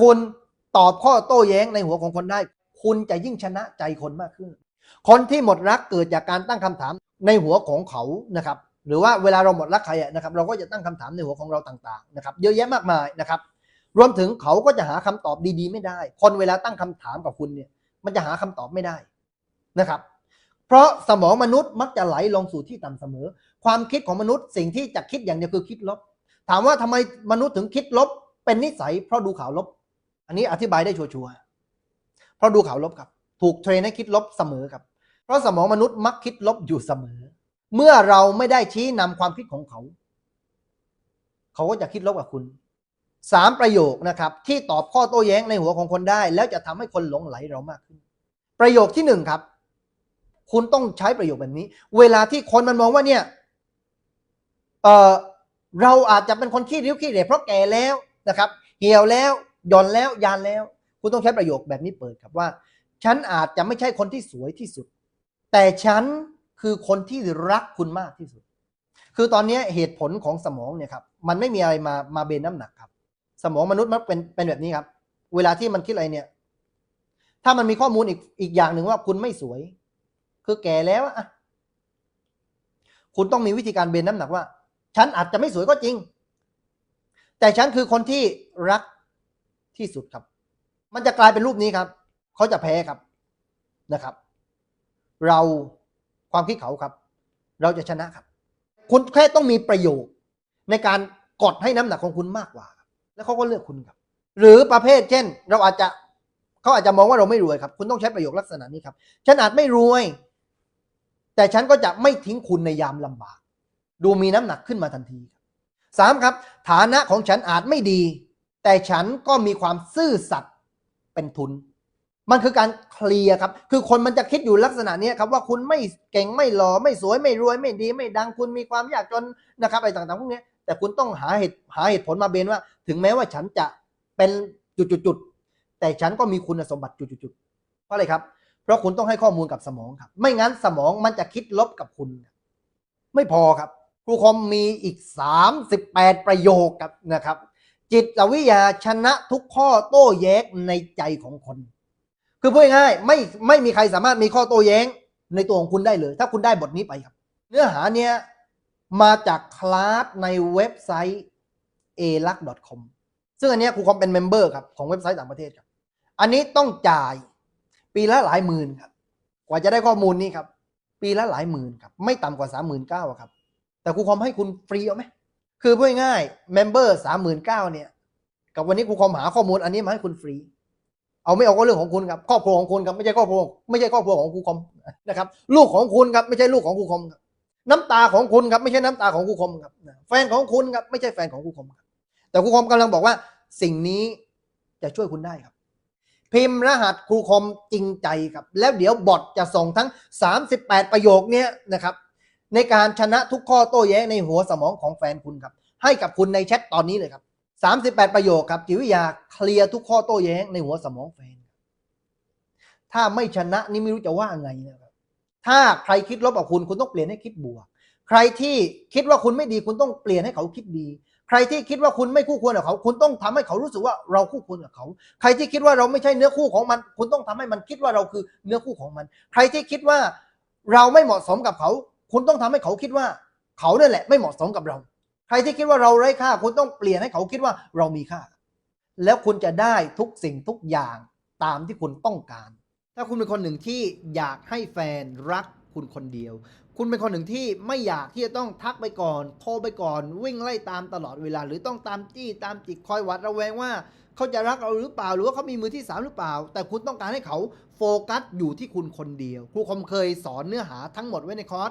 คุณตอบข้อโต้แย้งในหัวของคนได้ คุณจะยิ่งชนะใจคนมากขึ้น คนที่หมดรักเกิดจากการตั้งคำถามในหัวของเขานะครับ หรือว่าเวลาเราหมดรักใครนะครับ เราก็จะตั้งคำถามในหัวของเราต่างๆนะครับ เยอะแยะมากมายนะครับ รวมถึงเขาก็จะหาคำตอบดีๆ ไม่ได้ คนเวลาตั้งคำถามกับคุณเนี่ย มันจะหาคำตอบไม่ได้นะครับ เพราะสมองมนุษย์มักจะไหลลงสู่ที่ต่ำเสมอ ความคิดของมนุษย์สิ่งที่จะคิดอย่างเดียวคือคิดลบ ถามว่าทำไมมนุษย์ถึงคิดลบ เป็นนิสัยเพราะดูข่าวลบ อันนี้อธิบายได้ชัวร์ๆเพราะดูข่าวลบครับ ถูกเทรนให้คิดลบเสมอครับ เพราะสมองมนุษย์มักคิดลบอยู่เสมอ เมื่อเราไม่ได้ชี้นำความคิดของเขา เขาก็จะคิดลบกับคุณสามประโยคนะครับ ที่ตอบข้อโต้แย้งในหัวของคนได้ แล้วจะทำให้คนหลงไหลเรามากขึ้น ประโยคที่หนึ่งครับ คุณต้องใช้ประโยคแบบนี้ เวลาที่คนมันมองว่าเนี่ยเออเราอาจจะเป็นคนขี้ริ้วขี้เหร่เพราะแก่แล้วนะครับ เหี่ยวแล้ว ย่อนแล้วยานแล้ว คุณต้องใช้ประโยคแบบนี้เปิดครับว่า ฉันอาจจะไม่ใช่คนที่สวยที่สุด แต่ฉันคือคนที่รักคุณมากที่สุด คือตอนนี้เหตุผลของสมองเนี่ยครับมันไม่มีอะไรมามาเบนน้ำหนักครับ สมองมนุษย์มันเป็นเป็นแบบนี้ครับ เวลาที่มันคิดอะไรเนี่ย ถ้ามันมีข้อมูลอีกอีกอย่างหนึ่งว่าคุณไม่สวย คือแก่แล้วอะคุณต้องมีวิธีการเบนน้ำหนักว่า ฉันอาจจะไม่สวยก็จริง แต่ฉันคือคนที่รัก ที่สุดครับ มันจะกลายเป็นรูปนี้ครับ เขาจะแพ้ครับนะครับ เราความคิดเขาครับ เราจะชนะครับ คุณแค่ต้องมีประโยชน์ในการกดให้น้ำหนักของคุณมากกว่า แล้วเขาก็เลือกคุณครับ หรือประเภทเช่น เราอาจจะเขาอาจจะมองว่าเราไม่รวยครับ คุณต้องใช้ประโยคลักษณะนี้ครับ ฉันอาจไม่รวย แต่ฉันก็จะไม่ทิ้งคุณในยามลำบาก ดูมีน้ำหนักขึ้นมาทันทีสามครับ ฐานะของฉันอาจไม่ดี แต่ฉันก็มีความซื่อสัตย์เป็นทุน มันคือการเคลียร์ครับ คือคนมันจะคิดอยู่ลักษณะนี้ครับว่าคุณไม่เก่งไม่หล่อไม่สวยไม่รวยไม่ดี ไม่ดังคุณมีความยากจนนะครับอะไรต่างๆพวกนี้แต่คุณต้องหาเหตุหาเหตุผลมาเบนว่า ถึงแม้ว่าฉันจะเป็นจุดๆแต่ฉันก็มีคุณสมบัติจุดๆๆเพราะอะไรครับ เพราะคุณต้องให้ข้อมูลกับสมองครับ ไม่งั้นสมองมันจะคิดลบกับคุณ ไม่พอครับครูคอมมีอีก 38 ประโยคครับนะครับ จิตวิทยาชนะทุกข้อโต้แย้งในใจของคน คือพูดง่ายๆไม่ไม่มีใครสามารถมีข้อโต้แย้งในตัวของคุณได้เลย ถ้าคุณได้บทนี้ไปครับ เนื้อหาเนี้ยมาจากคลาสในเว็บไซต์ a l u c c o m ซึ่งอันนี้ครูคอมเป็นเมมเบอร์ครับของเว็บไซต์ต่างประเทศครับ อันนี้ต้องจ่ายปีละหลายหมื่นครับ กว่าจะได้ข้อมูลนี้ครับ ปีละหลายหมื่นครับ ไม่ต่ำกว่าสามหมื่นเก้าครับ แต่ครูคอมให้คุณฟรีเอาไหม คือพูดง่ายเมมเบอร์สามหมื่นเก้าเนี่ย กับวันนี้ครูคอมหาข้อมูลอันนี้มาให้คุณฟรี เอาไม่เอาก็เรื่องของคุณครับ ครอบครัวของคุณครับไม่ใช่ครอบครัวไม่ใช่ครอบครัวของครูคอมนะครับ ลูกของคุณครับไม่ใช่ลูกของครูคอมครับน้ำตาของคุณครับไม่ใช่น้ำตาของครูคอมครับแฟนของคุณครับไม่ใช่แฟนของครูคอมครับแต่ครูคอมกำลังบอกว่า สิ่งนี้จะช่วยคุณได้ครับ พิมพ์รหัสครูคอมจริงใจครับ แล้วเดี๋ยวบอทจะส่งทั้ง 38 ประโยคเนี้ยนะครับ ในการชนะทุกข้อโต้แย้งในหัวสมองของแฟนคุณครับ ให้กับคุณในแชทตอนนี้เลยครับ 38 ประโยคครับจิตวิทยาเคลียร์ทุกข้อโต้แย้งในหัวสมองแฟน ถ้าไม่ชนะนี่ไม่รู้จะว่าไงนะครับ ถ้าใครคิดลบกับคุณคุณต้องเปลี่ยนให้คิดบวก ใครที่คิดว่าคุณไม่ดีคุณต้องเปลี่ยนให้เขาคิดดีใครที่คิดว่าคุณไม่คู่ควรกับเขา คุณต้องทำให้เขารู้สึกว่าเราคู่ควรกับเขา ใครที่คิดว่าเราไม่ใช่เนื้อคู่ของมัน คุณต้องทำให้มันคิดว่าเราคือเนื้อคู่ของมัน ใครที่คิดว่าเราไม่เหมาะสมกับเขา คุณต้องทำให้เขาคิดว่าเขาเนี่ยแหละไม่เหมาะสมกับเรา ใครที่คิดว่าเราไร้ค่า คุณต้องเปลี่ยนให้เขาคิดว่าเรามีค่า แล้วคุณจะได้ทุกสิ่งทุกอย่างตามที่คุณต้องการ ถ้าคุณเป็นคนหนึ่งที่อยากให้แฟนรักคุณคนเดียว คุณเป็นคนหนึ่งที่ไม่อยากที่จะต้องทักไปก่อน โทรไปก่อน วิ่งไล่ตามตลอดเวลา หรือต้องตามจี้ตามจิกคอยหวัดระแวงว่าเขาจะรักเราหรือเปล่า หรือว่าเขามีมือที่สามหรือเปล่า แต่คุณต้องการให้เขาโฟกัสอยู่ที่คุณคนเดียว ครูคอมเคยสอนเนื้อหาทั้งหมดไว้ในคอร์ส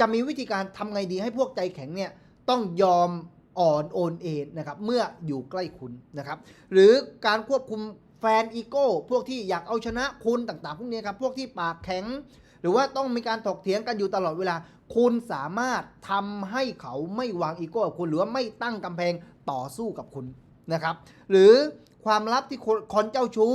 จะมีวิธีการทำไงดีให้พวกใจแข็งเนี่ยต้องยอมอ่อนโอนเอ็นนะครับเมื่ออยู่ใกล้คุณนะครับ หรือการควบคุมแฟนอีโก้พวกที่อยากเอาชนะคุณต่างๆ พวกนี้ครับพวกที่ปากแข็ง หรือว่าต้องมีการถกเถียงกันอยู่ตลอดเวลา คุณสามารถทำให้เขาไม่วางอีโก้กับคุณ หรือว่าไม่ตั้งกำแพงต่อสู้กับคุณนะครับ หรือความลับที่คนคนเจ้าชู้